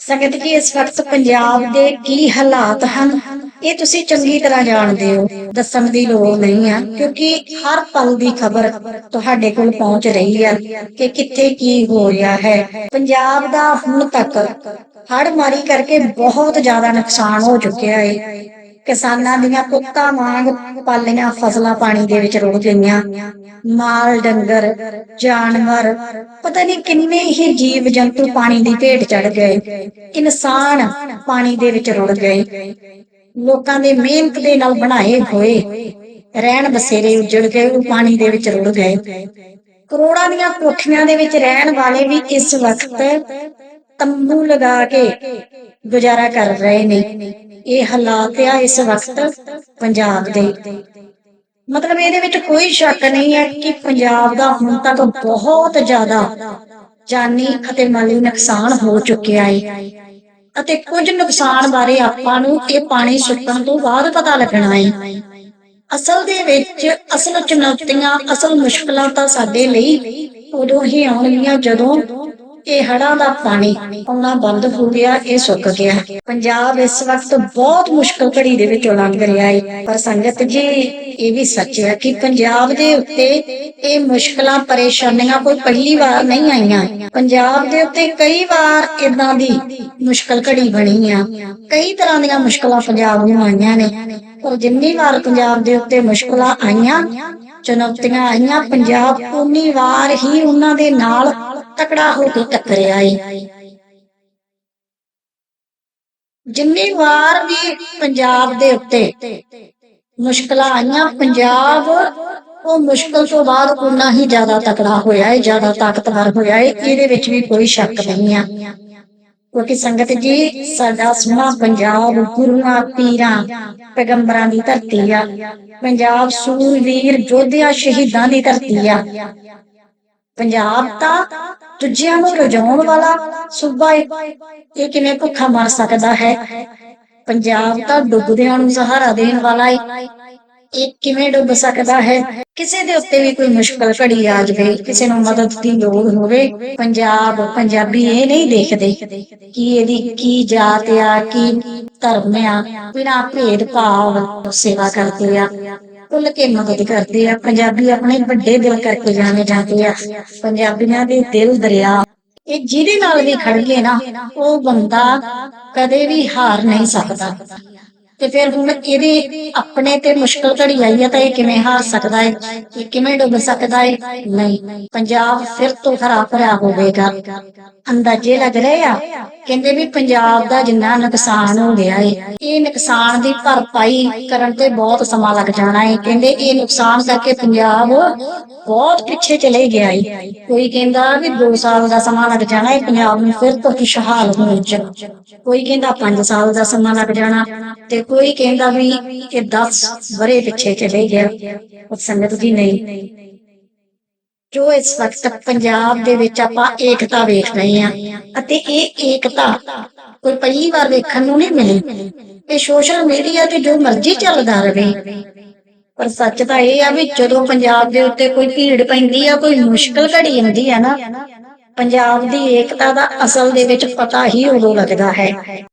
ਸੰਗਤ ਜੀ, ਇਸ ਵਕਤ ਪੰਜਾਬ ਦੇ ਕੀ ਹਾਲਾਤ ਹਨ, ਇਹ ਤੁਸੀਂ ਚੰਗੀ ਤਰ੍ਹਾਂ ਜਾਣਦੇ ਹੋ, ਦੱਸਣ ਦੀ ਲੋੜ ਨਹੀਂ ਆ, ਕਿਉਂਕਿ ਹਰ ਪਲ ਦੀ ਖਬਰ ਤੁਹਾਡੇ ਕੋਲ ਪਹੁੰਚ ਰਹੀ ਆ ਕਿ ਕਿੱਥੇ ਕੀ ਹੋ ਰਿਹਾ ਹੈ। ਪੰਜਾਬ ਦਾ ਹੁਣ ਤੱਕ ਹੜ੍ਹ ਮਾਰੀ ਕਰਕੇ ਬਹੁਤ ਜ਼ਿਆਦਾ ਨੁਕਸਾਨ ਹੋ ਚੁੱਕਿਆ ਹੈ ਕਿਸਾਨਾਂ ਦੀਆਂ ਪੁੱਤਾਂ ਵਾਂਗ ਪਾਲੀਆਂ ਫਸਲਾਂ ਪਾਣੀ ਦੇ ਵਿੱਚ ਰੁੜ ਗਈਆਂ ਮਾਲ, ਡੰਗਰ, ਜਾਨਵਰ, ਪਤਾ ਨਹੀਂ ਕਿੰਨੇ ਹੀ ਜੀਵ ਜੰਤੂ ਪਾਣੀ ਦੀ ਭੇਟ ਚੜ ਗਏ। ਇਨਸਾਨ ਪਾਣੀ ਦੇ ਵਿੱਚ ਰੁੜ ਗਏ। ਲੋਕਾਂ ਦੇ ਮਿਹਨਤ ਦੇ ਨਾਲ ਬਣਾਏ ਹੋਏ ਰਹਿਣ ਬਸੇਰੇ ਉਜੜ ਗਏ, ਉਹ ਪਾਣੀ ਦੇ ਵਿੱਚ ਰੁੜ ਗਏ। ਕਰੋੜਾਂ ਦੀਆਂ ਕੋਠੀਆਂ ਦੇ ਵਿੱਚ ਰਹਿਣ ਵਾਲੇ ਵੀ ਇਸ ਵਕਤ ਤੰਬੂ ਲਗਾ ਕੇ ਗੁਜ਼ਾਰਾ ਕਰ ਰਹੇ ਨੇ। ਇਹ ਹਾਲਾਤ ਆ ਇਸ ਵਕਤ ਪੰਜਾਬ ਦੇ। ਮਤਲਬ ਇਹਦੇ ਵਿੱਚ ਕੋਈ ਸ਼ੱਕ ਨਹੀਂ ਹੈ ਕਿ ਪੰਜਾਬ ਦਾ ਹੁਣ ਤੱਕ ਬਹੁਤ ਜ਼ਿਆਦਾ ਜਾਨੀ ਅਤੇ ਮਾਲੀ ਨੁਕਸਾਨ ਹੋ ਚੁੱਕਿਆ ਹੈ ਅਤੇ ਕੁਝ ਨੁਕਸਾਨ ਬਾਰੇ ਆਪਾਂ ਨੂੰ ਇਹ ਪਾਣੀ ਸੁੱਕਣ ਤੋਂ ਬਾਅਦ ਪਤਾ ਲੱਗਣਾ ਹੈ ਅਸਲ ਦੇ ਵਿੱਚ ਅਸਲ ਚੁਣੌਤੀਆਂ, ਅਸਲ ਮੁਸ਼ਕਲਾਂ ਤਾਂ ਸਾਡੇ ਲਈ ਉਦੋਂ ਹੀ ਆਉਣਗੀਆਂ ਜਦੋਂ ਇਹ ਹੜ੍ਹਾਂ ਦਾ ਪਾਣੀ ਆਉਣਾ ਬੰਦ ਹੋ ਗਿਆ, ਇਹ ਸੁੱਕ ਗਿਆ। ਪੰਜਾਬ ਇਸ ਵਕਤ ਬਹੁਤ ਮੁਸ਼ਕਲ ਘੜੀ ਦੇ ਵਿੱਚੋਂ ਲੰਘ ਰਿਹਾ ਹੈ ਪਰ ਸੰਗਤ ਜੀ, ਇਹ ਵੀ ਸੱਚ ਹੈ ਕਿ ਪੰਜਾਬ ਦੇ ਉੱਤੇ ਇਹ ਮੁਸ਼ਕਲਾਂ, ਪਰੇਸ਼ਾਨੀਆਂ ਕੋਈ ਪਹਿਲੀ ਵਾਰ ਨਹੀਂ ਆਈਆਂ। ਪੰਜਾਬ ਦੇ ਉੱਤੇ ਕਈ ਵਾਰ ਇਦਾਂ ਦੀ ਮੁਸ਼ਕਲ ਘੜੀ ਬਣੀ ਆ। ਕਈ ਤਰ੍ਹਾਂ ਦੀਆਂ ਮੁਸ਼ਕਲਾਂ ਪੰਜਾਬ ਨੂੰ ਆਈਆਂ ਨੇ। ਪਰ ਜਿੰਨੀ ਵਾਰ ਪੰਜਾਬ ਦੇ ਉੱਤੇ ਮੁਸ਼ਕਲਾਂ ਆਈਆਂ, ਚੁਣੌਤੀਆਂ ਆਈਆਂ, ਪੰਜਾਬ ਉਨੀ ਵਾਰ ਹੀ ਉਹਨਾਂ ਦੇ ਨਾਲ ਤਕੜਾ ਹੋ ਕੇ ਟੱਕਰਿਆ ਏ ਜਿੰਨੀ ਵਾਰ ਵੀ ਪੰਜਾਬ ਦੇ ਉੱਤੇ ਮੁਸ਼ਕਲਾਂ ਆਈਆਂ, ਪੰਜਾਬ, ਉਹ ਮੁਸ਼ਕਲ ਤੋਂ ਬਾਅਦ ਉਨਾ ਹੀ ਜ਼ਿਆਦਾ ਤਕੜਾ ਹੋਇਆ ਏ, ਜ਼ਿਆਦਾ ਤਾਕਤਵਰ ਹੋਇਆ ਏ, ਇਹਦੇ ਵਿੱਚ ਵੀ ਕੋਈ ਸ਼ੱਕ ਨਹੀਂ ਆ। ਕਿਉਂਕਿ ਸੰਗਤ ਜੀ, ਸਾਡਾ ਸੋਹਣਾ ਪੰਜਾਬ ਗੁਰੂਆਂ, ਪੀਰਾਂ, ਪੈਗੰਬਰਾਂ ਦੀ ਧਰਤੀ ਆ। ਪੰਜਾਬ ਸੂਰਵੀਰ ਯੋਧਿਆਂ ਸ਼ਹੀਦਾਂ ਦੀ ਧਰਤੀ ਆ। ਪੰਜਾਬ ਤਾਂ ਦੂਜਿਆਂ ਨੂੰ ਰਜਾਉਣ ਵਾਲਾ ਸੂਬਾ ਇਹ ਕਿਵੇਂ ਭੁੱਖਾ ਮਰ ਸਕਦਾ ਹੈ? ਪੰਜਾਬ ਤਾਂ ਡੁੱਬਦਿਆਂ ਨੂੰ ਸਹਾਰਾ ਦੇਣ ਵਾਲਾ ਹੈ ਇਹ ਕਿਵੇਂ ਡੁੱਬ ਸਕਦਾ ਹੈ? ਕਿਸੇ ਦੇ ਉੱਤੇ ਵੀ ਕੋਈ ਮੁਸ਼ਕਲ ਘੜੀ ਆ ਜਾਵੇ, ਕਿਸੇ ਨੂੰ ਮਦਦ ਦੀ ਲੋੜ ਹੋਵੇ, ਪੰਜਾਬ, ਪੰਜਾਬੀ ਇਹ ਨਹੀਂ ਦੇਖਦੇ ਕਿ ਇਹਦੀ ਕੀ ਜਾਤ ਆ, ਕੀ ਧਰਮ ਆ, ਬਿਨਾਂ ਭੇਦ ਭਾਵ ਸੇਵਾ ਕਰਦੇ ਆ। ਖੁੱਲ ਕੇ ਮਦਦ ਕਰਦੇ ਆ। ਪੰਜਾਬੀ ਆਪਣੇ ਵੱਡੇ ਦਿਲ ਕਰਕੇ ਜਾਣੇ ਜਾਂਦੇ ਆ। ਪੰਜਾਬੀਆਂ ਦੇ ਦਿਲ ਦਰਿਆ। ਇਹ ਜਿਹਦੇ ਨਾਲ ਵੀ ਖੜ ਗਏ ਨਾ, ਉਹ ਬੰਦਾ ਕਦੇ ਵੀ ਹਾਰ ਨਹੀਂ ਸਕਦਾ। ਤੇ ਫਿਰ ਹੁਣ ਇਹਦੇ ਆਪਣੇ ਤੇ ਮੁਸ਼ਕਲ ਘੜੀ ਆਈ ਹੈ ਤਾਂ ਇਹ ਕਿਵੇਂ ਹਾਰ ਸਕਦਾ ਹੈ ਇਹ ਕਿਵੇਂ ਡੁੱਬ ਸਕਦਾ ਹੈ ਨਹੀਂ। ਪੰਜਾਬ ਫਿਰ ਤੋਂ ਖਰਾ ਭਰਿਆ ਹੋਵੇਗਾ। ਅੰਦਾਜ਼ੇ ਲੱਗ ਰਹੇ ਆ? ਕਹਿੰਦੇ ਵੀ ਪੰਜਾਬ ਦਾ ਜਿੰਨਾ ਨੁਕਸਾਨ ਹੋ ਗਿਆ ਹੈ ਇਹ ਨੁਕਸਾਨ ਦੀ ਭਰਪਾਈ ਕਰਨ ਤੇ ਬਹੁਤ ਸਮਾਂ ਲੱਗ ਜਾਣਾ ਹੈ ਕਹਿੰਦੇ ਇਹ ਨੁਕਸਾਨ ਕਰਕੇ ਪੰਜਾਬ ਬਹੁਤ ਪਿੱਛੇ ਚਲੇ ਗਿਆ ਹੈ ਕੋਈ ਕਹਿੰਦਾ ਵੀ 2 ਸਾਲ ਦਾ ਸਮਾਂ ਲੱਗ ਜਾਣਾ ਹੈ ਪੰਜਾਬ ਨੂੰ ਫਿਰ ਤੋਂ ਖੁਸ਼ਹਾਲ ਹੋਣ ਚ। ਕੋਈ ਕਹਿੰਦਾ 5 ਸਾਲ ਦਾ ਸਮਾਂ ਲੱਗ ਜਾਣਾ ਤੇ ਕੋਈ ਕਹਿੰਦਾ ਵੀ ਇਹ 10 ਬਰੇ ਪਿੱਛੇ ਚਲੇ ਗਿਆ, ਉਹ ਸੰਗਤ ਜੀ ਨਹੀਂ। ਜੋ ਇਸ ਵਕਤ ਪੰਜਾਬ ਦੇ ਵਿੱਚ ਆਪਾਂ ਏਕਤਾ ਵੇਖ ਰਹੇ ਹਾਂ ਅਤੇ ਇਹ ਏਕਤਾ ਕੋਈ ਪਹਿਲੀ ਵਾਰ ਵੇਖਣ ਨੂੰ ਨਹੀਂ ਮਿਲੀ, ਇਹ ਸੋਸ਼ਲ ਮੀਡੀਆ ਤੇ ਜੋ ਮਰਜ਼ੀ ਚੱਲਦਾ ਰਹੇ। ਪਰ ਸੱਚ ਤਾਂ ਇਹ ਆ ਵੀ ਜਦੋਂ ਪੰਜਾਬ ਦੇ ਉੱਤੇ ਕੋਈ ਭੀੜ ਪੈਂਦੀ ਆ, ਕੋਈ ਮੁਸ਼ਕਲ ਘੜੀ ਆਉਂਦੀ ਆ ਨਾ ਪੰਜਾਬ ਦੀ ਏਕਤਾ ਦਾ ਅਸਲ ਦੇ ਵਿੱਚ ਪਤਾ ਹੀ ਉਦੋਂ ਲੱਗਦਾ ਹੈ।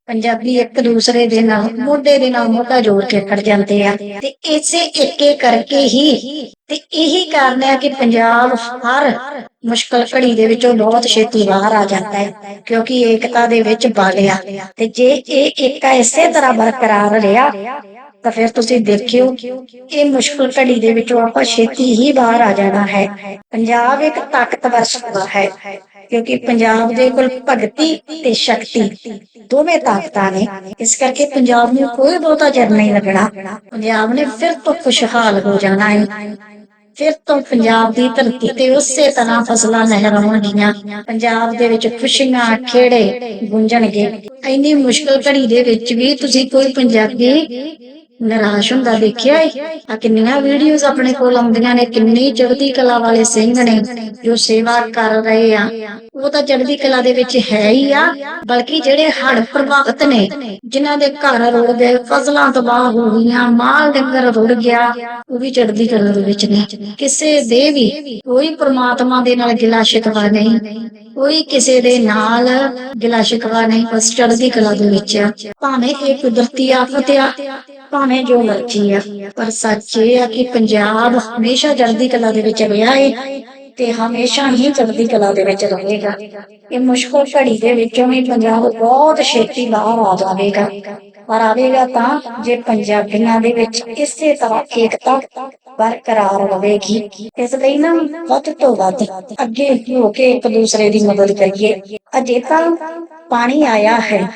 ਪੰਜਾਬੀ ਇੱਕ ਦੂਸਰੇ ਦੇ ਨਾਲ, ਮੋਢੇ ਦੇ ਨਾਲ ਮੋਢਾ ਜੋੜ ਕੇ ਖੜ ਜਾਂਦੇ ਆ। ਤੇ ਇਸੇ ਏਕੇ ਕਰਕੇ ਹੀ, ਤੇ ਇਹੀ ਕਾਰਨ ਹੈ ਕਿ ਪੰਜਾਬ ਹਰ ਮੁਸ਼ਕਲ ਘੜੀ ਦੇ ਵਿੱਚੋਂ ਬਹੁਤ ਛੇਤੀ ਬਾਹਰ ਆ ਜਾਂਦਾ ਹੈ, ਕਿਉਂਕਿ ਏਕਤਾ ਦੇ ਵਿੱਚ ਬਾਲਿਆ ਤੇ ਜੇ ਇਹ ਏਕਾ ਇਸੇ ਤਰ੍ਹਾਂ ਬਰਕਰਾਰ ਰਿਹਾ, ਤਾਂ ਫਿਰ ਤੁਸੀਂ ਦੇਖਿਓ, ਇਹ ਮੁਸ਼ਕਲ ਘੜੀ ਦੇ ਵਿੱਚੋਂ ਆਪਾਂ ਛੇਤੀ ਹੀ ਬਾਹਰ ਆ ਜਾਣਾ ਹੈ। ਪੰਜਾਬ ਇੱਕ ਤਾਕਤਵਰ ਸੂਬਾ ਹੈ। ਕਿਉਂਕਿ ਪੰਜਾਬ ਦੇ ਕੋਲ ਭਗਤੀ ਤੇ ਸ਼ਕਤੀ ਦੋਵੇਂ ਤਾਕਤਾਂ ਨੇ। ਇਸ ਕਰਕੇ ਪੰਜਾਬ ਨੂੰ ਕੋਈ ਬਹੁਤਾ ਚਿਰ ਨਹੀਂ ਲੱਗਣਾ। ਪੰਜਾਬ ਨੇ ਫਿਰ ਤੋਂ ਖੁਸ਼ਹਾਲ ਹੋ ਜਾਣਾ ਹੈ। ਫਿਰ ਤੋਂ ਪੰਜਾਬ ਦੀ ਧਰਤੀ ਤੇ ਉਸੇ ਤਰ੍ਹਾਂ ਫਸਲਾਂ ਲਹਿਰਾਉਣਗੀਆਂ ਪੰਜਾਬ ਦੇ ਵਿੱਚ ਖੁਸ਼ੀਆਂ, ਖੇੜੇ ਗੁੰਜਣਗੇ ਇੰਨੀ ਮੁਸ਼ਕਲ ਘੜੀ ਦੇ ਵਿੱਚ ਵੀ ਤੁਸੀਂ ਕੋਈ ਪੰਜਾਬੀ ਨਿਰਾਸ਼ ਹੁੰਦਾ ਦੇਖਿਆ ਏ। ਆ ਕਿੰਨੀਆਂ ਵੀਡੀਓਜ਼ ਆਪਣੇ ਕੋਲ ਆਉਂਦੀਆਂ ਨੇ, ਕਿੰਨੀ ਚੜ੍ਹਦੀ ਕਲਾ ਵਾਲੇ ਸਿੰਘ ਨੇ ਜੋ ਸੇਵਾ ਕਰ ਰਹੇ ਆ। ਉਹ ਤਾਂ ਚੜ੍ਹਦੀ ਕਲਾ ਦੇ ਵਿੱਚ ਹੈ ਹੀ ਆ, ਬਲਕਿ ਜਿਹੜੇ ਹੜ੍ਹ ਪ੍ਰਭਾਵਿਤ ਨੇ, ਜਿਨ੍ਹਾਂ ਦੇ ਘਰ ਰੁੜ ਗਏ, ਫਸਲਾਂ ਤਬਾਹ ਹੋ ਗਈਆਂ, ਮਾਲ ਡੰਗਰ ਰੁੜ ਗਿਆ, ਉਹ ਵੀ ਚੜ੍ਹਦੀ ਕਲਾ ਦੇ ਵਿੱਚ ਨੇ। ਕਿਸੇ ਦੇ ਵੀ ਕੋਈ ਪ੍ਰਮਾਤਮਾ ਦੇ ਨਾਲ ਗਿਲਾ ਸ਼ਿਕਵਾ ਨਹੀਂ, ਕੋਈ ਕਿਸੇ ਦੇ ਨਾਲ ਗਿਲਾ ਸ਼ਿਕਵਾ ਨਹੀਂ, ਬਸ ਚੜ੍ਹਦੀ ਕਲਾ ਦੇ ਵਿੱਚ ਆ। ਭਾਵੇਂ ਇਹ ਕੁਦਰਤੀ ਆਫਤ ਆ ਭਾਵੇਂ ਜੋ ਮਰਜ਼ੀ ਆ, ਪਰ ਸੱਚ ਇਹ ਆ ਕਿ ਪੰਜਾਬ ਹਮੇਸ਼ਾ ਚੜ੍ਹਦੀ ਕਲਾ ਦੇ ਵਿੱਚ ਰਿਹਾ ਏ ਤੇ ਹਮੇਸ਼ਾ ਹੀ ਚੜ੍ਹਦੀ ਕਲਾ ਦੇ ਵਿੱਚ ਰਹੇਗਾ। ਇਹ ਮੁਸ਼ਕਲ ਘੜੀ ਦੇ ਵਿੱਚੋਂ ਵੀ ਪੰਜਾਬ ਬਹੁਤ ਛੇਤੀ ਬਾਹਰ ਆ ਜਾਵੇਗਾ। ਪਰ ਆਵੇਗਾ ਤਾਂ ਜੇ ਪੰਜਾਬੀਆਂ ਦੇ ਵਿੱਚ ਇਸੇ ਤਰ੍ਹਾਂ ਏਕਤਾ ਬਰਕਰਾਰ ਰਹੇਗੀ। ਇਸ ਲਈ ਨਾ ਵੱਧ ਤੋਂ ਵੱਧ ਅੱਗੇ ਹੋ ਕੇ ਇੱਕ ਦੂਸਰੇ ਦੀ ਮਦਦ ਕਰੀਏ। ਅਜੇ ਤਾਂ ਪਾਣੀ ਆਇਆ ਹੈ।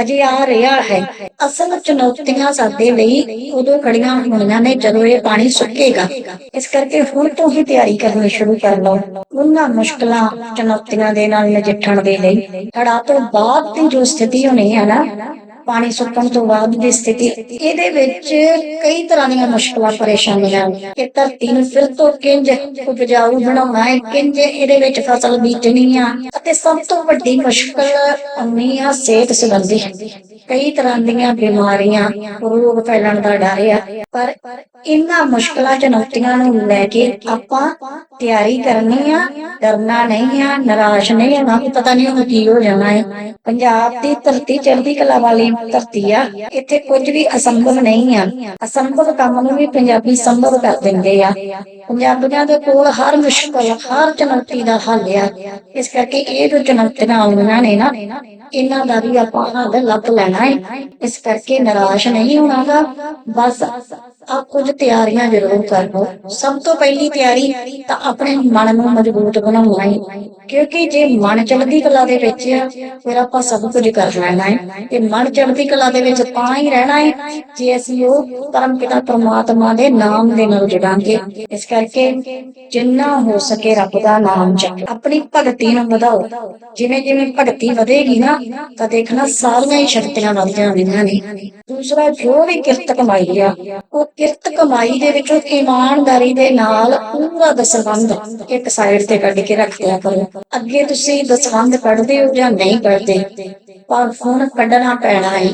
ਅਜੇ ਆ ਰਿਹਾ ਹੈ। ਅਸਲ ਚੁਣੌਤੀਆਂ ਸਾਡੇ ਲਈ ਉਦੋਂ ਖੜੀਆਂ ਹੋਣੀਆਂ ਨੇ ਜਦੋਂ ਇਹ ਪਾਣੀ ਸੁੱਕੇਗਾ। ਇਸ ਕਰਕੇ ਹੁਣ ਤੋਂ ਹੀ ਤਿਆਰੀ ਕਰਨੀ ਸ਼ੁਰੂ ਕਰ ਲਓ। ਉਹਨਾਂ ਮੁਸ਼ਕਲਾਂ, ਚੁਣੌਤੀਆਂ ਦੇ ਨਾਲ ਨਜਿੱਠਣ ਦੇ ਲਈ। ਹੜਾ ਤੋਂ ਬਾਅਦ ਦੀ ਜੋ ਸਥਿਤੀ ਹੋਣੀ ਹੈ ਨਾ ਪਾਣੀ ਸੁੱਕਣ ਤੋਂ ਬਾਅਦ ਦੀ ਸਥਿਤੀ, ਇਹਦੇ ਵਿੱਚ ਕਈ ਤਰ੍ਹਾਂ ਦੀਆਂ ਮੁਸ਼ਕਲਾਂ, ਪਰੇਸ਼ਾਨੀਆਂ ਨੇ। ਧਰਤੀ ਨੂੰ ਫਿਰ ਤੋਂ ਕਿੰਜ ਉਪਜਾਊ ਬਣਾਉਣਾ ਹੈ, ਕਿੰਜ ਇਹਦੇ ਵਿੱਚ ਫਸਲ ਬੀਜਣੀ ਆ, ਅਤੇ ਸਭ ਤੋਂ ਵੱਡੀ ਮੁਸ਼ਕਲ ਆਉਣੀ ਆ ਸਿਹਤ ਸੰਬੰਧੀ ਕਈ ਤਰ੍ਹਾਂ ਦੀਆਂ ਬਿਮਾਰੀਆਂ ਰੋਗ ਫੈਲਣ ਦਾ ਡਰ ਆ। ਪਰ ਇਹਨਾਂ ਮੁਸ਼ਕਲਾਂ ਚੁਣੌਤੀਆਂ ਨੂੰ ਲੈ ਕੇ ਆਪਾਂ ਤਿਆਰੀ ਕਰਨੀ ਆ, ਡਰਨਾ ਨਹੀਂ ਆ, ਨਿਰਾਸ਼ ਨਹੀਂ ਹੋਣਾ ਵੀ ਪਤਾ ਨਹੀਂ ਹੁਣ ਕੀ ਹੋ ਜਾਣਾ ਹੈ ਪੰਜਾਬ ਦੀ ਧਰਤੀ ਚੜ੍ਹਦੀ ਕਲਾ ਵਾਲੀ ਧਰਤੀ ਆ। ਇੱਥੇ ਕੁਝ ਵੀ ਅਸੰਭਵ ਨਹੀਂ ਆ। ਅਸੰਭਵ ਕੰਮ ਨੂੰ ਵੀ ਪੰਜਾਬੀ ਸੰਭਵ ਕਰ ਦਿੰਦੇ ਆ। ਪੰਜਾਬੀਆਂ ਦੇ ਕੋਲ ਹਰ ਮੁਸ਼ਕਲ, ਹਰ ਚੁਣੌਤੀ ਦਾ ਹੱਲ ਆ। ਇਸ ਕਰਕੇ ਇਹ ਜੋ ਚੁਣੌਤੀਆਂ ਆਉਂਦੀਆਂ ਨੇ ਨਾ ਇਹਨਾਂ ਦਾ ਵੀ ਆਪਾਂ ਹੱਲ ਲੱਭ ਲੈਣਾ ਹੈ ਇਸ ਕਰਕੇ ਨਿਰਾਸ਼ ਨਹੀਂ ਹੋਣਾਗਾ। ਬਸ ਆ ਕੁਝ ਤਿਆਰੀਆਂ ਜ਼ਰੂਰ ਕਰ। ਲਓ ਸਭ ਤੋਂ ਪਹਿਲੀ ਤਿਆਰੀ ਤਾਂ ਆਪਣੇ ਮਨ ਨੂੰ ਮਜ਼ਬੂਤ ਬਣਾਉਣਾ ਹੈ। ਕਿਉਂਕਿ ਜੇ ਮਨ ਚੜ੍ਹਦੀ ਕਲਾ ਦੇ ਵਿੱਚ ਆ, ਫਿਰ ਆਪਾਂ ਸਭ ਕੁਝ ਕਰ ਲੈਣਾ ਹੈ। ਤੇ ਮਨ ਚੜ੍ਹਦੀ ਕਲਾ ਦੇ ਵਿੱਚ ਤਾਂ ਹੀ ਰਹਿਣਾ ਹੈ, ਜੇ ਅਸੀਂ ਉਹ ਪਰਮ ਪਿਤਾ ਪ੍ਰਮਾਤਮਾ ਦੇ ਨਾਮ ਦੇ ਨਾਲ ਜੁੜਾਂਗੇ। ਇਸ ਕਰਕੇ ਜਿੰਨਾ ਹੋ ਸਕੇ ਰੱਬ ਦਾ ਨਾਮ ਜਪ। ਆਪਣੀ ਭਗਤੀ ਨੂੰ ਵਧਾਓ। ਜਿਵੇਂ ਜਿਵੇਂ ਭਗਤੀ ਵਧੇਗੀ ਨਾ, ਤਾਂ ਦੇਖਣਾ ਸਾਰੀਆਂ ਹੀ ਸ਼ਕਤੀਆਂ ਵੱਧ ਜਾਂਦੀਆਂ ਨੇ ਦੂਸਰਾ, ਜੋ ਵੀ ਕਿਰਤ ਕਮਾਈ ਆ, ਉਹ ਕਿਰਤ ਕਮਾਈ ਦੇ ਵਿੱਚੋਂ ਇਮਾਨਦਾਰੀ ਦੇ ਨਾਲ ਪੂਰਾ ਦਸਵੰਧ ਇੱਕ ਸਾਈਡ ਤੇ ਕੱਢ ਕੇ ਰੱਖ ਦਿਆ ਕਰੋ। ਅੱਗੇ ਤੁਸੀਂ ਦਸਵੰਧ ਕੱਢਦੇ ਹੋ ਜਾਂ ਨਹੀਂ ਕੱਢਦੇ ਪਰ ਹੁਣ ਕੱਢਣਾ ਪੈਣਾ ਹੈ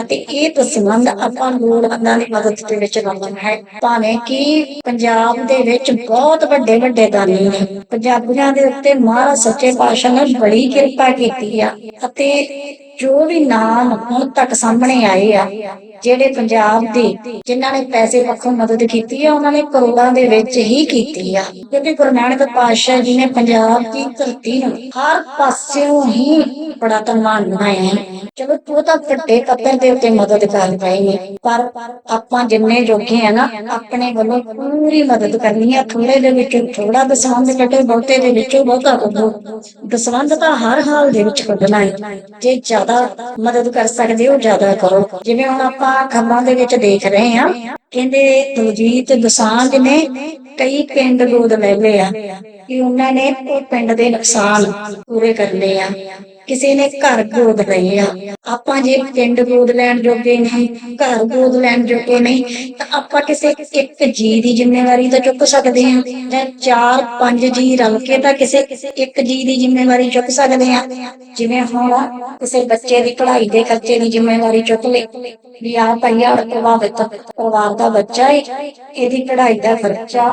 ਅਤੇ ਇਹ ਦਸਵੰਧ ਆਪਾਂ ਲੋੜਵੰਦਾਂ ਦੀ ਮਦਦ ਦੇ ਵਿੱਚ ਲਾਉਣਾ ਹੈ। ਭਾਵੇਂ ਕਿ ਪੰਜਾਬ ਦੇ ਵਿੱਚ ਬਹੁਤ ਵੱਡੇ ਵੱਡੇ ਦਾਨੀ ਨੇ, ਪੰਜਾਬੀਆਂ ਦੇ ਉੱਤੇ ਮਹਾਰਾਜ ਸੱਚੇ ਪਾਤਸ਼ਾਹ ਨੇ ਬੜੀ ਕਿਰਪਾ ਕੀਤੀ ਆ ਅਤੇ ਜੋ ਵੀ ਨਾਮ ਹੁਣ ਤੱਕ ਸਾਹਮਣੇ ਆਏ ਆ ਜਿਹੜੇ ਪੰਜਾਬ ਦੇ ਜਿਨ੍ਹਾਂ ਨੇ ਪੈਸੇ ਪੱਖੋਂ ਮਦਦ ਕੀਤੀ ਆ, ਉਹਨਾਂ ਨੇ ਕਰੋੜਾਂ ਦੇ ਵਿੱਚ ਹੀ ਕੀਤੀ ਆ। ਕਿਉਂਕਿ ਗੁਰੂ ਨਾਨਕ ਪਾਤਸ਼ਾਹ ਜੀ ਨੇ ਪੰਜਾਬ ਦੀ ਧਰਤੀ ਨੂੰ ਹਰ ਪਾਸਿਓਂ ਹੀ ਬੜਾ ਧੰਨਵਾਦ ਬਣਾਇਆ ਹੈ। ਚਲੋ, ਉਹ ਤਾਂ ਵੱਡੇ ਪੱਧਰ ਦੇ ਉੱਤੇ ਮਦਦ ਕਰ ਰਹੇ ਨੇ, ਪਰ ਆਪਾਂ ਜਿੰਨੇ ਜੋਗੇ ਆ ਨਾ, ਆਪਣੇ ਵੱਲੋਂ ਪੂਰੀ ਮਦਦ ਕਰਨੀ ਆ। ਥੋੜੇ ਦੇ ਵਿੱਚੋਂ ਥੋੜਾ ਦਸਵੰਧ ਕੱਢੋ, ਬਹੁਤੇ ਦੇ ਵਿੱਚੋਂ ਬਹੁਤਾ ਕੱਢੋ। ਦਸਵੰਧ ਤਾਂ ਹਰ ਹਾਲ ਦੇ ਵਿੱਚ ਕੱਢਣਾ ਹੈ। ਜੇ ਜ਼ਿਆਦਾ ਮਦਦ ਕਰ ਸਕਦੇ ਹੋ, ਜ਼ਿਆਦਾ ਕਰੋ। ਜਿਵੇਂ ਹੁਣ ਆਪਾਂ ਖੰਭਾਂ ਦੇ ਵਿੱਚ ਦੇਖ ਰਹੇ ਹਾਂ। ਕਹਿੰਦੇ ਦਲਜੀਤ ਦਸਾਂਝ ਨੇ ਕਈ ਪਿੰਡ ਗੋਦ ਲੈ ਲਏ ਆ ਕਿ ਉਹਨਾਂ ਨੇ ਉਹ ਪਿੰਡ ਦੇ ਨੁਕਸਾਨ ਪੂਰੇ ਕਰਨੇ ਆ। ਕਿਸੇ ਨੇ ਘਰ ਗੋਦ ਲਏ ਆ। ਆਪਾਂ ਜੇ ਪਿੰਡ ਗੋਦ ਲੈਣ ਜੋਗੇ ਨਹੀਂ, ਘਰ ਗੋਦ ਲੈਣ ਜੋਗੇ ਨਹੀਂ, ਤਾਂ ਆਪਾਂ ਕਿਸੇ ਇੱਕ ਜੀ ਦੀ ਜ਼ਿੰਮੇਵਾਰੀ ਤਾਂ ਚੁੱਕ ਸਕਦੇ ਆ ਜਾਂ ਚਾਰ ਪੰਜ ਜੀ ਰਲ ਕੇ ਤਾਂ ਕਿਸੇ ਇੱਕ ਜੀ ਦੀ ਜ਼ਿੰਮੇਵਾਰੀ ਚੁੱਕ ਸਕਦੇ ਆ ਜਿਵੇਂ ਹੁਣ ਕਿਸੇ ਬੱਚੇ ਦੀ ਪੜ੍ਹਾਈ ਦੇ ਖਰਚੇ ਦੀ ਜ਼ਿੰਮੇਵਾਰੀ ਚੁੱਕ ਲਈ, ਵੀ ਆ ਭਈਆ ਪ੍ਰਭਾਵਿਤ ਪਰਿਵਾਰ ਦਾ ਬੱਚਾ ਹੈ ਇਹਦੀ ਪੜ੍ਹਾਈ ਦਾ ਖਰਚਾ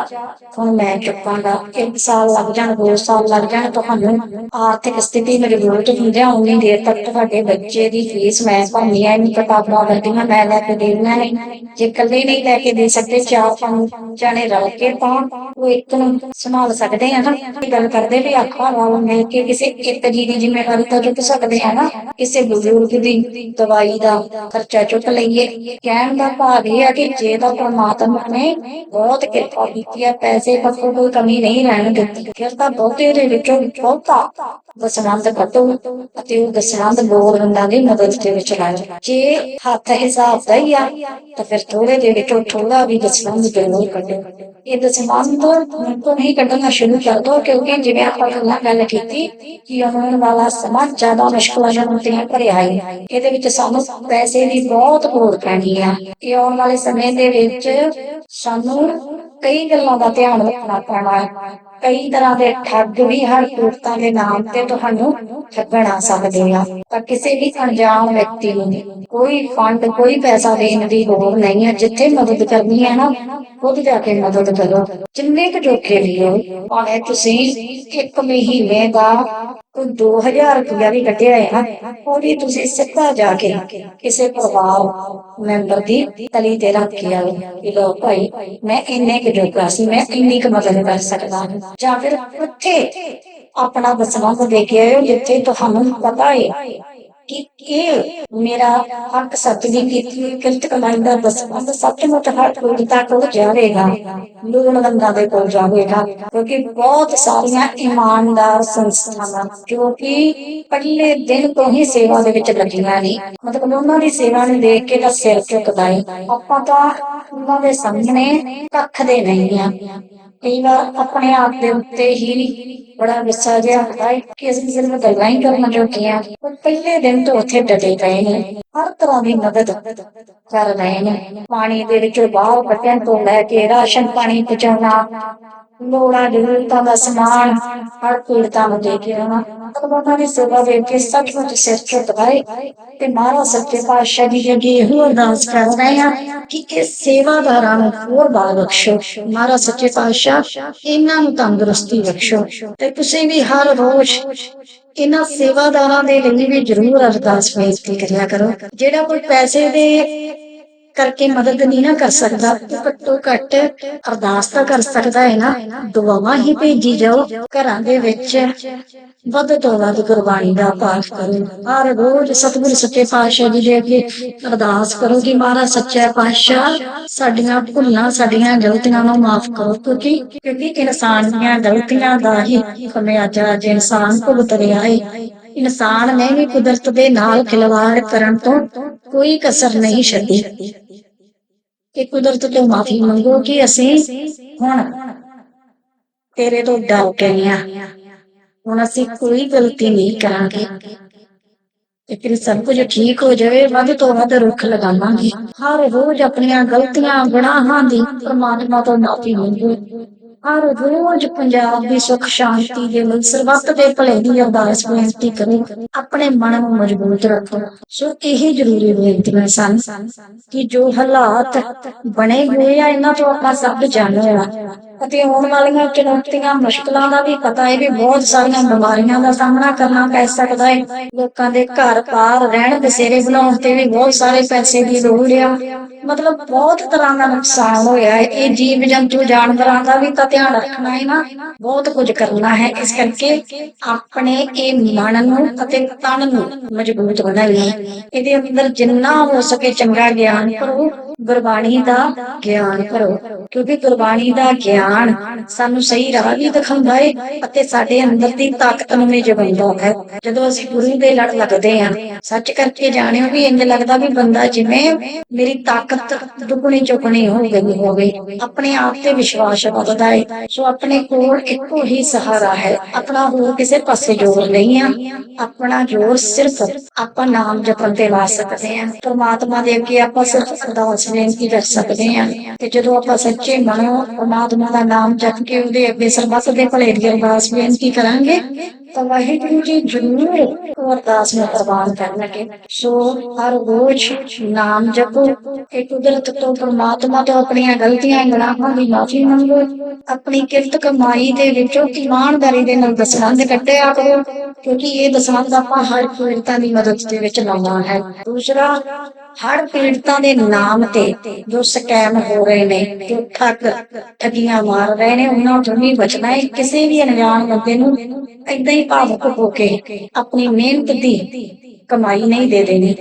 ਹੁਣ ਮੈਂ ਚੁੱਕਾਂਗਾ। ਇੱਕ ਸਾਲ ਲੱਗ ਜਾਣ, ਦੋ ਸਾਲ ਲੱਗ ਜਾਣ, ਤੁਹਾਨੂੰ ਆਰਥਿਕ ਸਥਿਤੀ ਮਜ਼ਬੂਤ ਹੁੰਦਿਆਂ ਉਨੀ ਦੇਰ ਤੱਕ ਤੁਹਾਡੇ ਬੱਚੇ ਦੀ ਫੀਸ ਮੈਂ ਭਰਨੀ ਹੈ ਇਹਨੂੰ ਕਿਤਾਬਾਂ ਵਰਦੀਆਂ ਮੈਂ ਲੈ ਕੇ ਦੇਣੀਆਂ ਨੇ। ਜੇ ਇਕੱਲੇ ਨਹੀਂ ਲੈ ਕੇ ਦੇ ਸਕਦੇ ਚਾਰ ਪੰਜ ਜਾਣੇ ਰਲ ਕੇ ਤਾਂ ਉਹ ਇੱਕ ਨੂੰ ਸੰਭਾਲ ਸਕਦੇ ਆ ਨਾ। ਗੱਲ ਕਰਦੇ ਵੀ ਆਖਾ ਨਾਲ ਮਿਲ ਕੇ ਕਿਸੇ ਇੱਕ ਜੀ ਦੀ ਜ਼ਿੰਮੇਵਾਰੀ ਤਾਂ ਚੁੱਕ ਸਕਦੇ ਆ ਨਾ। ਕਿਸੇ ਬਜ਼ੁਰਗ ਦੀ ਦਵਾਈ ਦਾ ਖਰਚਾ ਚੁੱਕ ਲਈਏ। ਕਹਿਣ ਦਾ ਭਾਵ ਇਹ ਆ ਕਿ ਜੇ ਤਾਂ ਪ੍ਰਮਾਤਮਾ ਨੇ ਬਹੁਤ ਕਿਰਪਾ ਕੀਤੀ ਹੈ ਪੈਸੇ ਪੱਖੋਂ ਕੋਈ ਕਮੀ ਨਹੀਂ ਰਹਿਣ ਦਿੱਤੀ। ਫਿਰ ਤਾਂ ਬਹੁਤੇ ਦੇ ਵਿੱਚੋਂ ਬਹੁਤਾ ਦਸਵੰਦ ਕੱਢੋ ਅਤੇ ਉਹ ਦਸਵੰਦ ਲੋੜਵੰਦਾਂ ਦੀ ਮਦਦ ਦੇ ਵਿੱਚ ਲਾਓ ਜੇ ਹੱਥ ਹਿਸਾਬ ਦਾ ਹੀ ਆ, ਤਾਂ ਫਿਰ ਥੋੜੇ ਦੇ ਵਿੱਚੋਂ ਥੋੜਾ ਵੀ ਦਸਵੰਦ ਜ਼ਰੂਰ ਕੱਢੋ। ਇਹ ਦਸਵੰਦ ਹੁਣ ਤੋਂ ਨਹੀਂ ਕੱਢਣਾ ਸ਼ੁਰੂ ਕਰ ਦੋ, ਕਿਉਂਕਿ ਜਿਵੇਂ ਆਪਾਂ ਪਹਿਲਾਂ ਗੱਲ ਕੀਤੀ ਕਿ ਆਉਣ ਵਾਲਾ ਸਮਾਂ ਜ਼ਿਆਦਾ ਮੁਸ਼ਕਲਾਂ ਨਾਲ ਤੇ ਭਰਿਆ ਹੈ। ਇਹਦੇ ਵਿੱਚ ਸਾਨੂੰ ਪੈਸੇ ਦੀ ਬਹੁਤ ਲੋੜ ਪੈਣੀ ਆ। ਇਹ ਆਉਣ ਵਾਲੇ ਸਮੇਂ ਦੇ ਵਿੱਚ ਸਾਨੂੰ ਕਈ ਗੱਲਾਂ ਦਾ ਧਿਆਨ ਰੱਖਣਾ ਪੈਣਾ ਹੈ। ਕਈ ਤਰ੍ਹਾਂ ਦੇ ਠੱਗ ਵੀ ਹਰ ਪੂਰਤਾਂ ਦੇ ਨਾਮ ਤੇ ਤੁਹਾਨੂੰ ਠੱਗਣ ਆ ਸਕਦੇ ਆ। ਤਾਂ ਕਿਸੇ ਵੀ ਅਣਜਾਣ ਵਿਅਕਤੀ ਨੂੰ ਕੋਈ ਫੰਡ ਕੋਈ ਪੈਸਾ ਦੇਣ ਦੀ ਲੋੜ ਨਹੀਂ ਹੈ। ਜਿੱਥੇ ਮਦਦ ਕਰਨੀ ਹੈ ਨਾ, ਖੁਦ ਜਾ ਕੇ ਮਦਦ ਕਰੋ। ਜਿੰਨੇ ਕੁ ਜੋਖੇ ਲਿਓ ਭਾਵੇਂ ਤੁਸੀਂ ਇੱਕ ਮਹੀਨੇ ਦਾ ਕੋਈ 2000 ਰੁਪਇਆ ਵੀ ਕੱਢਿਆ ਹੈ ਉਹ ਵੀ ਤੁਸੀਂ ਸਿੱਧਾ ਜਾ ਕੇ ਕਿਸੇ ਪਰਿਵਾਰ ਮੈਂਬਰ ਦੀ ਤਲੀ ਤੇ ਰੱਖ ਕੇ ਆਓ ਕਿ ਲੋ ਭਾਈ, ਮੈਂ ਇੰਨੇ ਕੁ ਜੋਗਾ ਸੀ, ਮੈਂ ਇੰਨੀ ਕੁ ਮਦਦ ਕਰ ਸਕਦਾ ਹਾਂ। ਜਾਂ ਫਿਰ ਉੱਥੇ ਆਪਣਾ ਦਸਵੰਧ ਦੇ ਕੇ ਆਇਓ, ਜਿੱਥੇ ਤੁਹਾਨੂੰ ਪਤਾ ਹੈ ਕਿ ਮੇਰਾ ਹੱਕ ਸੱਚ ਦੀ ਕੀਤੀ ਕਿਰਤ ਕਮਾਈ ਦਾ ਦਸਵੰਧ ਸੱਚਮੁੱਚ ਹਰ ਕੋਈ ਤੱਕ ਉਹ ਜਾਵੇਗਾ। ਲੋੜਵੰਦਾਂ ਦੇ ਕੋਲ ਜਾਵੇਗਾ, ਕਿਉਂਕਿ ਬਹੁਤ ਸਾਰੀਆਂ ਇਮਾਨਦਾਰ ਸੰਸਥਾਵਾਂ, ਕਿਉਂਕਿ ਪਹਿਲੇ ਦਿਨ ਤੋਂ ਹੀ ਸੇਵਾ ਦੇ ਵਿੱਚ ਲੱਗੀਆਂ ਨੇ। ਮਤਲਬ ਉਹਨਾਂ ਦੀ ਸੇਵਾ ਨੂੰ ਦੇਖ ਕੇ ਤਾਂ ਸਿਰ ਝੁਕਦਾ ਹੈ ਆਪਾਂ ਤਾਂ ਉਹਨਾਂ ਦੇ ਸਾਹਮਣੇ ਕੱਖ ਦੇ ਨਹੀਂ ਆ। ਕਈ ਵਾਰ ਆਪਣੇ ਆਪ ਦੇ ਉੱਤੇ ਹੀ ਬੜਾ ਗੁੱਸਾ ਜਿਹਾ ਹੁੰਦਾ ਹੈ ਕਿ ਅਸੀਂ ਸਿਰਫ ਗੱਲਾਂ ਹੀ ਕਰਨ ਜੋਗੀਆਂ ਪਰ ਪਹਿਲੇ ਦਿਨ ਤੋਂ ਉੱਥੇ ਡਟੇ ਪਏ ਨੇ। ਹਰ ਤਰ੍ਹਾਂ ਦੀ ਮਦਦ ਕਰ ਰਹੇ ਨੇ। ਪਾਣੀ ਦੇ ਵਿੱਚ ਬਾਹਰ ਕੱਢਣ ਤੋਂ ਲੈ ਕੇ ਰਾਸ਼ਨ ਪਾਣੀ ਪਹੁੰਚਾਉਣਾ ਲੋੜਾਂ ਜ਼ਰੂਰਤਾਂ ਦਾ ਸਮਾਨ ਹਰ ਪੀੜਤਾਂ ਨੂੰ ਦੇ ਕੇ ਆਉਣਾ। ਉਹਨਾਂ ਦੀ ਸੇਵਾ ਦੇ ਕੇ ਸੱਚਮੁੱਚ ਸਿਰ ਝੁਕਦਾ ਹੈ ਤੇ ਮਹਾਰਾਜ ਸੱਚੇ ਪਾਤਸ਼ਾਹ ਜੀ ਅੱਗੇ ਇਹੋ ਅਰਦਾਸ ਕਰ ਰਹੇ ਹਾਂ ਕਿ ਇਹ ਸੇਵਾਦਾਰਾਂ ਨੂੰ ਹੋਰ ਬਾਲ ਬਖਸ਼ੋ। ਮਹਾਰਾਜ ਸੱਚੇ ਪਾਤਸ਼ਾਹ, ਇਹਨਾਂ ਨੂੰ ਤੰਦਰੁਸਤੀ ਬਖਸ਼ੋ ਤੇ ਤੁਸੀਂ ਵੀ ਹਰ ਰੋਜ਼ ਇਹਨਾਂ ਸੇਵਾਦਾਰਾਂ ਦੇ ਲਈ ਵੀ ਜ਼ਰੂਰ ਅਰਦਾਸ ਬੇਨਤੀ ਕਰਿਆ ਕਰੋ। ਜਿਹੜਾ ਕੋਈ ਪੈਸੇ ਦੇ ਕਰਕੇ ਮਦਦ ਨਹੀਂ ਨਾ ਕਰ ਸਕਦਾ। ਘੱਟੋ ਘੱਟ ਅਰਦਾਸ ਤਾਂ ਕਰ ਸਕਦਾ ਹੈ ਨਾ। ਦੁਆਵਾਂ ਹੀ ਭੇਜੀ ਜਾਓ ਘਰਾਂ ਦੇ ਵਿੱਚ। ਵੱਧ ਤੋਂ ਵੱਧ ਗੁਰਬਾਣੀ ਦਾ ਪਾਠ ਕਰੋ। ਹਰ ਰੋਜ਼ ਸਤਿਗੁਰ ਸੱਚੇ ਪਾਤਸ਼ਾਹ ਜੀ ਦੇ ਅੱਗੇ ਅਰਦਾਸ ਕਰੋ ਕਿ ਮਹਾਰਾਜ ਸੱਚਾ ਪਾਤਸ਼ਾਹ, ਸਾਡੀਆਂ ਭੁੱਲਾਂ, ਸਾਡੀਆਂ ਗਲਤੀਆਂ ਨੂੰ ਮਾਫ ਕਰੋ। ਕਿਉਂਕਿ ਕਿਉਂਕਿ ਇਨਸਾਨ ਦੀਆਂ ਗਲਤੀਆਂ ਦਾ ਹੀ ਖਮਿਆਜਾ ਅੱਜ। ਇਨਸਾਨ ਭੁਗਤ ਰਿਹਾ ਹੈ ਇਨਸਾਨ ਨੇ ਵੀ ਕੁਦਰਤ ਦੇ ਨਾਲ ਖਿਲਵਾੜ ਕਰਨ ਤੋਂ ਕੋਈ ਕਸਰ ਨਹੀਂ ਛੱਡੀ। ਕਿ ਕੁਦਰਤ ਤੋਂ ਮਾਫੀ ਮੰਗੋ ਕਿ ਅਸੀਂ ਹੁਣ ਤੇਰੇ ਤੋਂ ਡਰ ਗਏ ਹਾਂ। ਹੁਣ ਅਸੀਂ ਕੋਈ ਗਲਤੀ ਨਹੀਂ ਕਰਾਂਗੇ। ਤੇ ਫਿਰ ਸਭ ਕੁਝ ਠੀਕ ਹੋ ਜਾਵੇ, ਵੱਧ ਤੋਂ ਵੱਧ ਰੁੱਖ ਲਗਾਵਾਂਗੇ। ਹਰ ਰੋਜ਼ ਆਪਣੀਆਂ ਗਲਤੀਆਂ, ਗੁਨਾਹਾਂ ਦੀ ਪ੍ਰਮਾਤਮਾ ਤੋਂ ਮਾਫੀ ਮੰਗੋ। ਹਰ ਰੋਜ਼ ਪੰਜਾਬ ਦੀ ਸੁਖ ਸ਼ਾਂਤੀ ਦੇ ਲਈ ਸਰਬੱਤ ਦੇ ਭਲੇ ਦੀ ਅਰਦਾਸ ਬੇਨਤੀ ਕਰੋ। ਆਪਣੇ ਮਨ ਨੂੰ ਮਜ਼ਬੂਤ ਰੱਖੋ। ਸੋ ਇਹ ਜ਼ਰੂਰੀ ਬੇਨਤੀਆਂ ਸਨ ਕਿ ਜੋ ਹਾਲਾਤ ਬਣੇ ਹੋਏ ਆ, ਇਹਨਾਂ ਤੋਂ ਆਪਾਂ ਸਭ ਜਾਣਦੇ ਆ। ਅਤੇ ਆਉਣ ਵਾਲੀਆਂ ਚੁਣੌਤੀਆਂ, ਮੁਸ਼ਕਲਾਂ ਦਾ ਵੀ ਪਤਾ ਹੈ ਵੀ ਬਹੁਤ ਸਾਰੀਆਂ ਬਿਮਾਰੀਆਂ ਦਾ ਸਾਹਮਣਾ ਕਰਨਾ ਪੈ ਸਕਦਾ ਹੈ। ਲੋਕਾਂ ਦੇ ਘਰ ਪਾਰ ਰਹਿਣ ਬਸੇਰੇ ਬਣਾਉਣ ਤੇ ਵੀ ਬਹੁਤ ਸਾਰੇ ਪੈਸੇ ਦੀ ਲੋੜ ਆ। ਮਤਲਬ ਬਹੁਤ ਤਰ੍ਹਾਂ ਦਾ ਨੁਕਸਾਨ ਹੋਇਆ ਹੈ। ਇਹ ਜੀਵ ਜੰਤੂ ਜਾਨਵਰਾਂ ਦਾ ਵੀ ਤਾਂ ਧਿਆਨ ਰੱਖਣਾ ਹੈ ਨਾ। ਬਹੁਤ ਕੁਝ ਕਰਨਾ ਹੈ। ਇਸ ਕਰਕੇ ਆਪਣੇ ਇਹ ਮਨ ਨੂੰ ਅਤੇ ਤਨ ਨੂੰ ਮਜ਼ਬੂਤ ਬਣਾਈਏ। ਇਹਦੇ ਅੰਦਰ ਜਿੰਨਾ ਹੋ ਸਕੇ ਚੰਗਾ ਗਿਆਨ ਕਰੋ। ਗੁਰਬਾਣੀ ਦਾ ਗਿਆਨ ਕਰੋ, ਕਿਉਂਕਿ ਗੁਰਬਾਣੀ ਦਾ ਗਿਆਨ ਸਾਨੂੰ ਸਹੀ ਰਾਹ ਵੀ ਦਿਖਾਉਂਦਾ ਹੈ ਅਤੇ ਸਾਡੇ ਅੰਦਰ ਦੀ ਤਾਕਤ ਨੂੰ ਵੀ ਜਗਾਉਂਦਾ ਹੈ। ਜਦੋਂ ਅਸੀਂ ਗੁਰੂ ਦੇ ਲੜ ਲੱਗਦੇ ਹਾਂ, ਸੱਚ ਕਰਕੇ ਜਾਣਿਓ ਵੀ ਇੰਜ ਲੱਗਦਾ ਵੀ ਬੰਦਾ ਜਿਵੇਂ ਮੇਰੀ ਤਾਕਤ ਦੁੱਗਣੀ ਚੁਗਣੀ ਹੋ ਗਈ ਹੋਵੇ, ਆਪਣੇ ਆਪ ਤੇ ਵਿਸ਼ਵਾਸ ਵੱਧਦਾ ਹੈ ਸੋ ਆਪਣੇ ਕੋਲ ਇੱਕੋ ਹੀ ਸਹਾਰਾ ਹੈ, ਆਪਣਾ ਹੋਰ ਕਿਸੇ ਪਾਸੇ ਜ਼ੋਰ ਨਹੀਂ ਆ। ਆਪਣਾ ਜ਼ੋਰ ਸਿਰਫ ਆਪਾਂ ਨਾਮ ਜਪਣ ਤੇ ਲਾ ਸਕਦੇ ਹਾਂ। ਪ੍ਰਮਾਤਮਾ ਦੇ ਅੱਗੇ ਆਪਾਂ ਸਿਰਫ ਅਰਦਾਸ ਬੇਨਤੀ ਕਰ ਸਕਦੇ ਹਾਂ ਤੇ ਜਦੋਂ ਆਪਾਂ ਸੱਚੇ ਮਨੋਂ ਪ੍ਰਮਾਤਮਾ ਦਾ ਨਾਮ ਜਪ ਕੇ ਉਹਦੇ ਅੱਗੇ ਸਰਬੱਤ ਦੇ ਭਲੇ ਦੀ ਅਰਦਾਸ ਬੇਨਤੀ ਕਰਾਂਗੇ ਤਾਂ ਵਾਹਿਗੁਰੂ ਜੀ ਜ਼ਰੂਰ ਅਰਦਾਸ ਨੂੰ ਪ੍ਰਵਾਨ ਕਰਨਗੇ। ਸੋ ਹਰ ਰੋਜ਼ ਨਾਮ ਜਪੋ। ਕਿ ਕੁਦਰਤ ਤੋਂ ਪ੍ਰਮਾਤਮਾ ਤੋਂ ਆਪਣੀਆਂ ਗਲਤੀਆਂ ਗੁਨਾਹਾਂ ਦੀ ਮਾਫੀ ਮੰਗੋ। ਆਪਣੀ ਕਿਰਤ ਕਮਾਈ ਦੇ ਵਿੱਚੋਂ ਇਮਾਨਦਾਰੀ ਦੇ ਨਾਲ ਦਸਵੰਧ ਕੱਢਿਆ ਕਰੋ। ਕਿਉਂਕਿ ਇਹ ਦਸਵੰਧ ਆਪਾਂ ਹਰ ਪੀੜਤਾਂ ਦੀ ਮਦਦ ਦੇ ਵਿੱਚ ਲਾਉਣਾ ਹੈ। ਦੂਸਰਾ, ਹਰ ਪੀੜਤਾਂ ਦੇ ਨਾਮ ਤੇ ਜੋ ਸਕੈਮ ਹੋ ਰਹੇ ਨੇ, ਜੋ ਠੱਗ, ਠੱਗੀਆਂ ਮਾਰ ਰਹੇ ਨੇ, ਉਹਨਾਂ ਤੋਂ ਵੀ ਬਚਣਾ ਹੈ। ਕਿਸੇ ਵੀ ਅਣਜਾਣ ਬੰਦੇ ਨੂੰ ਏਦਾਂ ਹੀ ਭਾਵੁਕ ਹੋ ਕੇ ਆਪਣੀ ਮਿਹਨਤ ਦੀ ਕਮਾਈ ਨਹੀਂ ਦੇ ਦੇਣੀ।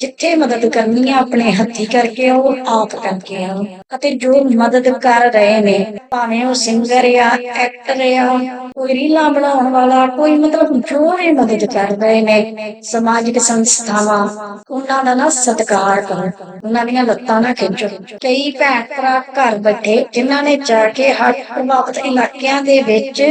ਜਿੱਥੇ ਮਦਦ ਕਰਨੀ ਆ, ਆਪਣੇ ਹੱਥੀ ਕਰਕੇ ਉਹ ਆਪ ਕਰਕੇ ਆਓ ਅਤੇ ਜੋ ਮਦਦ ਕਰ ਰਹੇ ਨੇ, ਭਾਵੇਂ ਉਹ ਸਿੰਗਰ ਆ, ਐਕਟਰ ਆ, ਕੋਈ ਰੀਲਾਂ ਬਣਾਉਣ ਵਾਲਾ, ਕੋਈ ਮਤਲਬ ਜੋ ਵੀ ਮਦਦ ਕਰ ਰਹੇ ਨੇ, ਸਮਾਜਿਕ ਸੰਸਥਾਵਾਂ, ਉਹਨਾਂ ਦਾ ਨਾ ਸਤਿਕਾਰ ਕਰੋ। ਉਹਨਾਂ ਦੀਆਂ ਲੱਤਾਂ ਨਾ ਖਿੱਚੋ। ਕਈ ਭੈਣ ਭਰਾ ਘਰ ਬੈਠੇ, ਜਿਨ੍ਹਾਂ ਨੇ ਜਾ ਕੇ ਹਰ ਪ੍ਰਭਾਵਿਤ ਇਲਾਕਿਆਂ ਦੇ ਵਿੱਚ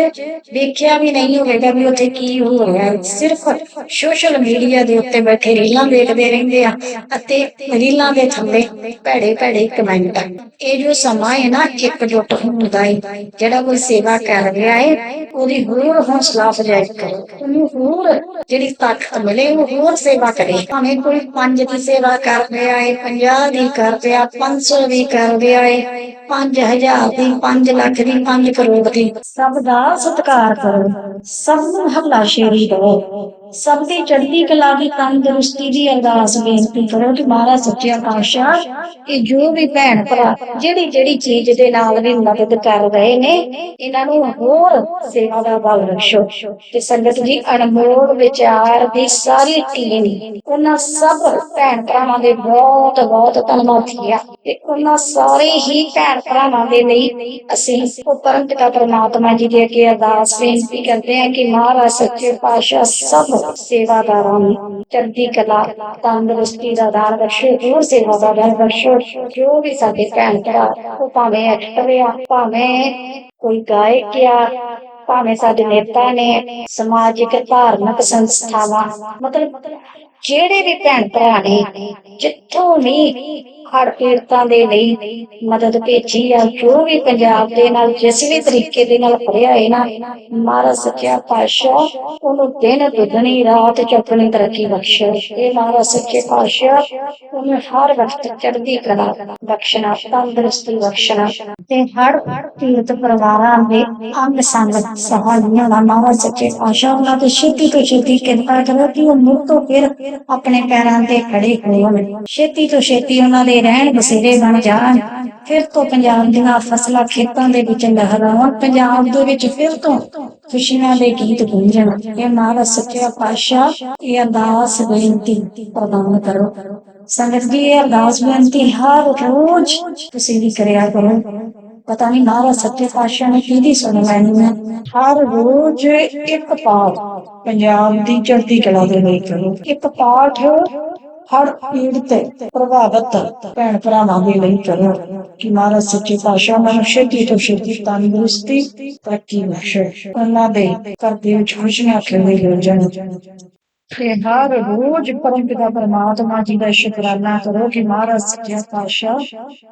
ਵੇਖਿਆ ਵੀ ਨਹੀਂ ਹੋਵੇਗਾ ਵੀ ਉੱਥੇ ਕੀ ਹੋ ਰਿਹਾ। ਸਿਰਫ ਸੋਸ਼ਲ ਮੀਡੀਆ ਦੇ ਉੱਤੇ ਬੈਠੇ ਰੀਲਾਂ ਦੇਖਦੇ ਰਹਿੰਦੇ ਆ ਅਤੇ ਰੀਲਾਂ ਦੇ ਥੱਲੇ ਭੈੜੇ ਭੈੜੇ ਕਮੈਂਟ ਇਹ ਜੋ ਸਮਾਂ ਹੈ ਨਾ ਇਕਜੁੱਟ ਹੋਣ ਹੈ ਜਿਹੜਾ ਕੋਈ ਸੇਵਾ ਕਰ ਰਿਹਾ ਹੈ ਉਹਦੀ ਹੋਰ ਹੌਸਲਾ ਅਫਜ਼ਾਈ ਕਰੋ, ਉਹਨੂੰ ਹੋਰ ਜਿਹੜੀ ਤਾਕਤ ਮਿਲੇ, ਉਹ ਹੋਰ ਸੇਵਾ ਕਰੇ। ਭਾਵੇਂ ਕੋਈ ਪੰਜ ਦੀ ਸੇਵਾ ਕਰ ਰਿਹਾ ਹੈ 50 ਦੀ ਕਰ ਰਿਹਾ 500 ਦੀ ਕਰ ਰਿਹਾ ਹੈ 5000 ਦੀ 5 ਲੱਖ ਦੀ 5 ਕਰੋੜ ਦੀ, ਸਭ ਦਾ ਸਤਿਕਾਰ ਕਰੋ, ਸਭ ਨੂੰ ਹੱਲਾ ਸ਼ੇਰੀ ਦਿਓ ਸਭ ਦੀ ਚੜ੍ਹਦੀ ਕਲਾ ਦੀ ਤੰਦਰੁਸਤੀ ਦੀ ਅਰਦਾਸ ਬੇਨਤੀ ਕਰੋ ਕਿ ਮਹਾਰਾਜ ਸੱਚਿਆ ਪਾਤਸ਼ਾਹ ਕਿ ਜੋ ਵੀ ਭੈਣ ਭਰਾ, ਜਿਹੜੀ ਜਿਹੜੀ ਚੀਜ਼ ਦੇ ਨਾਲ ਵੀ ਮਦਦ ਕਰ ਰਹੇ ਨੇ, ਇਹਨਾਂ ਨੂੰ ਹੋਰ ਸੇਵਾ ਦਾ ਬਲ ਬਖਸ਼ੋ ਤੇ ਸੰਗਤ ਜੀ, ਅਨਮੋਲ ਵਿਚਾਰ ਦੀ ਸਾਰੀ ਟੀਮ ਉਹਨਾਂ ਸਭ ਭੈਣ ਭਰਾਵਾਂ ਦੇ ਬਹੁਤ ਬਹੁਤ ਧੰਨਵਾਦੀ ਆ। ਤੇ ਉਹਨਾਂ ਸਾਰੇ ਹੀ ਭੈਣ ਭਰਾਵਾਂ ਦੇ ਲਈ ਅਸੀਂ ਉਹ ਪਰਮ ਪਰਮਾਤਮਾ ਜੀ ਦੇ ਅੱਗੇ ਅਰਦਾਸ ਬੇਨਤੀ ਕਰਦੇ ਹਾਂ ਕਿ ਮਹਾਰਾਜ ਸੱਚੇ ਪਾਤਸ਼ਾਹ ਸਭ ਸੇਵਾਦਾਰਾਂ ਨੂੰ ਚੜ੍ਹਦੀ ਕਲਾ ਤੰਦਰੁਸਤੀ ਦਾ ਦਾਨ ਬਖਸ਼ੇ ਹੋਰ ਸੇਵਾ ਦਾ ਦਾਨ ਬਖਸ਼ੋ ਜੋ ਵੀ ਸਾਡੇ ਭੈਣ ਭਰਾ ਉਹ ਭਾਵੇਂ ਐਕਟਰ ਆ ਭਾਵੇਂ ਕੋਈ ਗਾਇਕ ਆ ਭਾਵੇਂ ਸਾਡੇ ਨੇਤਾ ਨੇ ਸਮਾਜਿਕ ਧਾਰਮਿਕ ਸੰਸਥਾਵਾਂ ਮਤਲਬ ਜਿਹੜੇ ਵੀ ਭੈਣ ਭਰਾ ਨੇ, ਜਿੱਥੋਂ ਵੀ ਹੜ ਪੀੜਤਾਂ ਦੇ ਲਈ ਮਦਦ ਭੇਜੀ ਆ, ਜੋ ਵੀ ਪੰਜਾਬ ਦੇ ਨਾਲ ਜਿਸ ਵੀ ਤਰੀਕੇ ਦੇ ਨਾਲ ਪੜਿਆ ਹੈ ਨਾ ਮਹਾਰਾਜ ਸੱਚਾ ਪਾਤਸ਼ਾਹ, ਉਹਨੂੰ ਦਿਨ ਦੁੱਗਣੀ, ਰਾਤ ਚੌਗਣੀ ਤਰੱਕੀ ਬਖਸ਼ੇ ਇਹ ਮਹਾਰਾਜ ਸੱਚੇ ਪਾਤਸ਼ਾਹ, ਉਹਨੂੰ ਹਰ ਵਕਤ ਚੜ੍ਹਦੀ ਕਲਾ ਬਖਸ਼ਣਾ, ਤੰਦਰੁਸਤੀ ਬਖਸ਼ਣਾ ਤੇ ਹਰ ਪੀੜਤ ਪਰਿਵਾਰਾਂ ਦੇ ਅੰਗ ਸੰਗ ਸਹਾਇਆਂ ਦਾ ਮਹਾਰਾਜ ਸੱਚੇ ਪਾਤਸ਼ਾਹ, ਉਹਨਾਂ ਤੇ ਛੇਤੀ ਤੋਂ ਛੇਤੀ ਕਿਰਪਾ ਕਰੋ ਕਿ ਉਹ ਮੁੜ ਤੋਂ ਫਿਰ ਆਪਣੇ ਪੈਰਾਂ ਤੇ ਖੜੇ ਹੋਣ। ਛੇਤੀ ਤੋਂ ਛੇਤੀ ਉਹਨਾਂ ਦੇ ਰਹਿਣ ਬਸੇਰੇ ਬਣ ਜਾਣ। ਫਿਰ ਤੋਂ ਪੰਜਾਬ ਦੀਆਂ ਫਸਲਾਂ ਖੇਤਾਂ ਦੇ ਵਿੱਚ ਲਹਿਰਾਉਣ, ਪੰਜਾਬ ਦੇ ਵਿੱਚ ਫਿਰ ਤੋਂ ਖੁਸ਼ੀਆਂ ਦੇ ਗੀਤ ਗੂੰਜਣ। ਇਹ ਮਹਾਰਾਜ ਸੱਚਾ ਪਾਤਸ਼ਾਹ, ਇਹ ਅਰਦਾਸ ਬੇਨਤੀ ਪ੍ਰਦਾਨ ਕਰੋ। ਸੰਗਤ ਜੀ, ਇਹ ਅਰਦਾਸ ਬੇਨਤੀ ਹਰ ਰੋਜ਼ ਤੁਸੀਂ ਵੀ ਕਰਿਆ ਕਰੋ। ਪਤਾ ਨਹੀਂ ਮਹਾਰਾਜ ਸੱਚੇ ਪਾਤਸ਼ਾਹ ਨੇ ਕਿਹਦੀ ਸੁਣਵਾਈ ਹੈ ਹਰ ਰੋਜ਼ ਇੱਕ ਪਾਠ ਪੰਜਾਬ ਦੀ ਚੜ੍ਹਦੀ ਕਲਾ ਦੇ ਲਈ ਕਰੋ। ਇੱਕ ਪਾਠ ਹਰ ਪੀੜਤ ਪ੍ਰਭਾਵਿਤ ਭੈਣ ਭਰਾਵਾਂ ਦੇ ਲਈ ਕਰੋ। ਕਿ ਮਹਾਰਾਜ ਸੱਚੇ ਪਾਤਸ਼ਾਹ ਨੂੰ ਛੇਤੀ ਤੋਂ ਛੇਤੀ ਤੰਦਰੁਸਤੀ ਤਰੱਕੀ ਬਖਸ਼ੇ। ਉਹਨਾਂ ਦੇ ਘਰ ਦੇ ਵਿੱਚ ਖੁਸ਼ੀਆਂ ਖੇੜੇ ਹੋ ਜਾਣ ਤੇ ਹਰ ਰੋਜ਼ ਪਰਮ ਪਰਮਾਤਮਾ ਜੀ ਦਾ ਸ਼ੁਕਰਾਨਾ ਕਰੋ ਕਿ ਮਹਾਰਾਜ ਸੱਚਾ ਪਾਤਸ਼ਾਹ,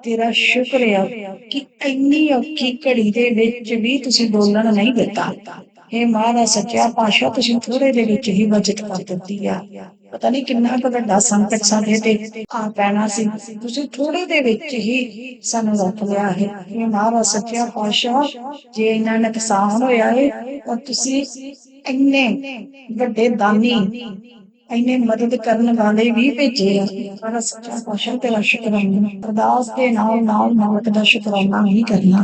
ਤੇਰਾ ਸ਼ੁਕਰ ਆ ਕਿ ਇੰਨੀ ਔਖੀ ਘੜੀ ਦੇ ਵਿੱਚ ਵੀ ਤੁਸੀਂ ਬੋਲਣ ਨਹੀਂ ਦਿੱਤਾ। ਇਹ ਮਹਾਰਾਜ ਸੱਚਾ ਪਾਤਸ਼ਾਹ, ਤੁਸੀਂ ਥੋੜੇ ਦੇ ਵਿੱਚ ਹੀ ਬਚਤ ਕਰ ਦਿੱਤੀ ਆ। ਪਤਾ ਨਹੀਂ ਕਿੰਨਾ ਕੁ ਵੱਡਾ ਸੰਕਟ ਸਾਡੇ ਤੇ ਆ ਪੈਣਾ ਸੀ। ਤੁਸੀਂ ਥੋੜੇ ਦੇ ਵਿੱਚ ਹੀ ਸਾਨੂੰ ਰੱਖ ਲਿਆ ਹੈ। ਇਹ ਮਹਾਰਾਜ ਸੱਚਾ ਪਾਤਸ਼ਾਹ, ਜੇ ਇਹਨਾਂ ਨੁਕਸਾਨ ਹੋਇਆ ਹੈ, ਤਾਂ ਤੁਸੀਂ ਇੰਨੇ ਵੱਡੇ ਦਾਨੀ ਇੰਨੇ ਮਦਦ ਕਰਨ ਵਾਲੇ ਵੀ ਭੇਜੇ ਆ। ਪਰ ਸੱਚਾ ਪਾਤਸ਼ਾਹ ਤੇਰਾ ਸ਼ੁਕਰਾਨਾ, ਅਰਦਾਸ ਦੇ ਨਾਲ ਨਾਲ ਮਾਲਕ ਦਾ ਸ਼ੁਕਰਾਨਾ ਹੀ ਕਰਨਾ।